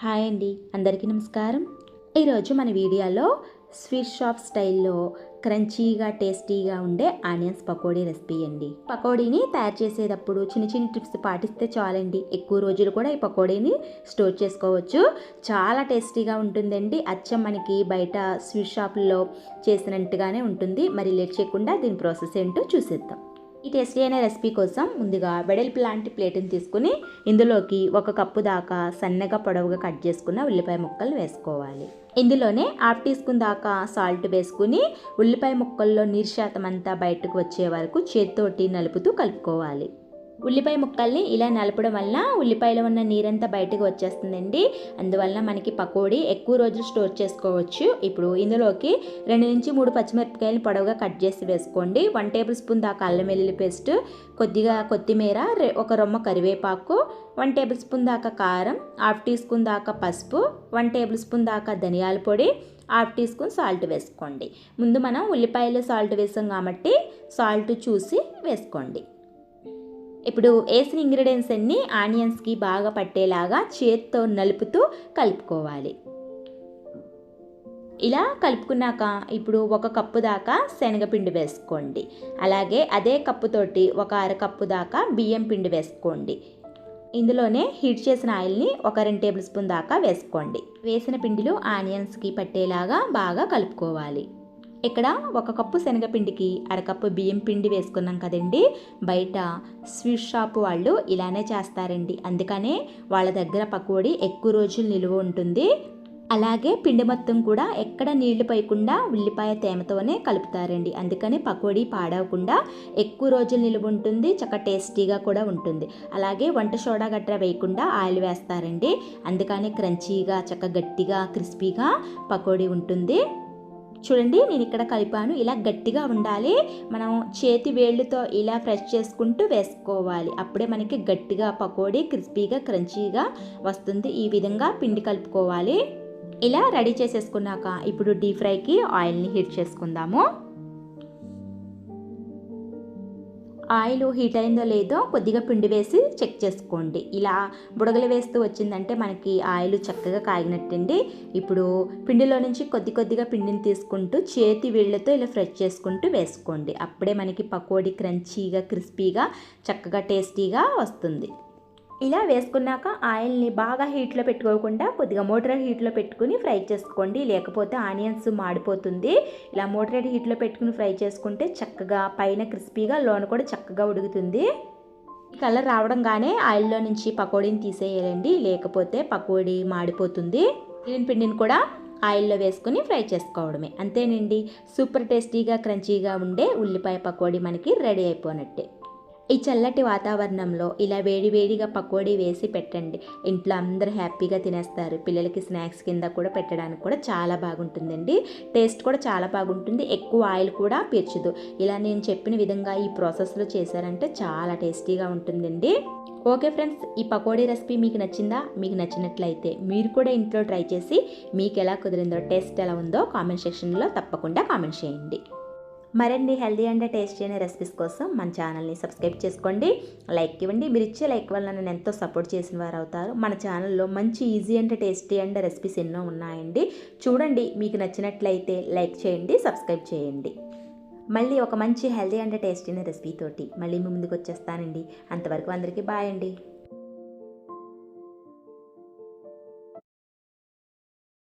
Hi అండి అందరికీ నమస్కారం. ఈరోజు మన వీడియోలో స్వీట్ షాప్ స్టైల్లో క్రంచీగా టేస్టీగా ఉండే ఆనియన్స్ పకోడీ రెసిపీ అండి. పకోడీని తయారు చేసేటప్పుడు చిన్న చిన్న టిప్స్ పాటిస్తే చాలండి. ఎక్కువ రోజులు కూడా ఈ పకోడీని స్టోర్ చేసుకోవచ్చు. చాలా టేస్టీగా ఉంటుందండి. అచ్చం మనకి బయట స్వీట్ షాపుల్లో చేసినట్టుగానే ఉంటుంది. మరి లేట్ చేయకుండా దీని ప్రాసెస్ ఏంటో చూసేద్దాం. ఈ టేస్టీ అయిన రెసిపీ కోసం ముందుగా వెడల్పు లాంటి ప్లేట్ని తీసుకుని ఇందులోకి ఒక కప్పు దాకా సన్నగా పొడవుగా కట్ చేసుకున్న ఉల్లిపాయ ముక్కలు వేసుకోవాలి. ఇందులోనే హాఫ్ టీ స్పూన్ దాకా సాల్ట్ వేసుకుని ఉల్లిపాయ ముక్కల్లో నీరు శాతం అంతా బయటకు వచ్చే వరకు చేత్తోటి నలుపుతూ కలుపుకోవాలి. ఉల్లిపాయ ముక్కల్ని ఇలా నలపడం వల్ల ఉల్లిపాయలో ఉన్న నీరంతా బయటకు వచ్చేస్తుందండి. అందువల్ల మనకి పకోడీ ఎక్కువ రోజులు స్టోర్ చేసుకోవచ్చు. ఇప్పుడు ఇందులోకి రెండు నుంచి మూడు పచ్చిమిరపకాయలు పొడవుగా కట్ చేసి వేసుకోండి. వన్ టేబుల్ స్పూన్ దాకా అల్లం వెల్లుల్లి పేస్ట్ కొద్దిగా కొత్తిమీర ఒక రొమ్మ కరివేపాకు వన్ టేబుల్ స్పూన్ దాకా కారం హాఫ్ టీ స్పూన్ దాకా పసుపు వన్ టేబుల్ స్పూన్ దాకా ధనియాల పొడి హాఫ్ టీ స్పూన్ సాల్ట్ వేసుకోండి. ముందు మనం ఉల్లిపాయలు సాల్ట్ వేసాం కాబట్టి సాల్ట్ చూసి వేసుకోండి. ఇప్పుడు వేసిన ఇంగ్రీడియంట్స్ అన్నీ ఆనియన్స్కి బాగా పట్టేలాగా చేత్తో నలుపుతూ కలుపుకోవాలి. ఇలా కలుపుకున్నాక ఇప్పుడు ఒక కప్పు దాకా శనగపిండి వేసుకోండి. అలాగే అదే కప్పుతోటి ఒక అరకప్పు దాకా బియ్యం పిండి వేసుకోండి. ఇందులోనే హీట్ చేసిన ఆయిల్ని ఒక రెండు టేబుల్ స్పూన్ దాకా వేసుకోండి. వేసిన పిండిలో ఆనియన్స్కి పట్టేలాగా బాగా కలుపుకోవాలి. ఇక్కడ ఒక కప్పు శనగపిండికి అరకప్పు బియ్యం పిండి వేసుకున్నాం కదండి. బయట స్వీట్ షాప్ వాళ్ళు ఇలానే చేస్తారండి. అందుకనే వాళ్ళ దగ్గర పకోడీ ఎక్కువ రోజులు నిలువ ఉంటుంది. అలాగే పిండి మొత్తం కూడా ఎక్కడ నీళ్ళు పోయకుండా ఉల్లిపాయ తేమతోనే కలుపుతారండి. అందుకని పకోడీ పాడవకుండా ఎక్కువ రోజులు నిలువ ఉంటుంది చక్క టేస్టీగా కూడా ఉంటుంది. అలాగే వంట సోడా గట్రా వేయకుండా ఆయిల్ వేస్తారండి. అందుకని క్రంచీగా చక్క గట్టిగా క్రిస్పీగా పకోడీ ఉంటుంది. చూడండి నేను ఇక్కడ కలిపాను. ఇలా గట్టిగా ఉండాలి. మనం చేతి వేళ్ళతో ఇలా ఫ్రెష్ చేసుకుంటూ వేసుకోవాలి. అప్పుడే మనకి గట్టిగా పకోడీ క్రిస్పీగా క్రంచీగా వస్తుంది. ఈ విధంగా పిండి కలుపుకోవాలి. ఇలా రెడీ చేసేసుకున్నాక ఇప్పుడు డీప్ ఫ్రైకి ఆయిల్ని హీట్ చేసుకుందాము. ఆయిల్ హీట్ అయిందో లేదో కొద్దిగా పిండి వేసి చెక్ చేసుకోండి. ఇలా బుడగలు వేస్తూ వచ్చిందంటే మనకి ఆయిల్ చక్కగా కాగినట్టండి. ఇప్పుడు పిండిలో నుంచి కొద్ది కొద్దిగా పిండిని తీసుకుంటూ చేతి వీళ్ళతో ఇలా ఫ్రెష్ చేసుకుంటూ వేసుకోండి. అప్పుడే మనకి పకోడీ క్రంచీగా క్రిస్పీగా చక్కగా టేస్టీగా వస్తుంది. ఇలా వేసుకున్నాక ఆయిల్ని బాగా హీట్లో పెట్టుకోకుండా కొద్దిగా మోటరేట్ హీట్లో పెట్టుకుని ఫ్రై చేసుకోండి. లేకపోతే ఆనియన్స్ మాడిపోతుంది. ఇలా మోటరేట్ హీట్లో పెట్టుకుని ఫ్రై చేసుకుంటే చక్కగా పైన క్రిస్పీగా లోన కూడా చక్కగా ఉడుకుతుంది. కలర్ రావడంగానే ఆయిల్లో నుంచి పకోడీని తీసేయాలండి. లేకపోతే పకోడీ మాడిపోతుంది. గ్రీన్ పిండిని కూడా ఆయిల్లో వేసుకుని ఫ్రై చేసుకోవడమే. అంతేనండి. సూపర్ టేస్టీగా క్రంచీగా ఉండే ఉల్లిపాయ పకోడీ మనకి రెడీ అయిపోయినట్టే ఈ చల్లటి వాతావరణంలో ఇలా వేడి వేడిగా పకోడీ వేసి పెట్టండి. ఇంట్లో అందరూ హ్యాపీగా తినేస్తారు. పిల్లలకి స్నాక్స్ కింద కూడా పెట్టడానికి కూడా చాలా బాగుంటుందండి. టేస్ట్ కూడా చాలా బాగుంటుంది. ఎక్కువ ఆయిల్ కూడా పీర్చదు ఇలా నేను చెప్పిన విధంగా ఈ ప్రాసెస్లో చేశారంటే చాలా టేస్టీగా ఉంటుందండి. ఓకే ఫ్రెండ్స్ ఈ పకోడీ రెసిపీ మీకు నచ్చిందా? మీకు నచ్చినట్లయితే మీరు కూడా ఇంట్లో ట్రై చేసి మీకు ఎలా కుదిరిందో టేస్ట్ ఎలా ఉందో కామెంట్ సెక్షన్లో తప్పకుండా కామెంట్ చేయండి. మరిన్ని హెల్దీ అండ్ టేస్టీ అయిన రెసిపీస్ కోసం మన ఛానల్ని సబ్స్క్రైబ్ చేసుకోండి. లైక్ ఇవ్వండి. మీరు ఇచ్చే లైక్ వల్ల నన్ను ఎంతో సపోర్ట్ చేసిన వారు అవుతారు మన ఛానల్లో మంచి easy and tasty and recipes ఎన్నో ఉన్నాయండి. చూడండి మీకు నచ్చినట్లయితే లైక్ చేయండి సబ్స్క్రైబ్ చేయండి. మళ్ళీ ఒక మంచి హెల్దీ అండ్ టేస్టీ అయిన రెసిపీ తోటి మళ్ళీ మీ ముందుకు వచ్చేస్తానండి. అంతవరకు అందరికీ బాయ్ అండి.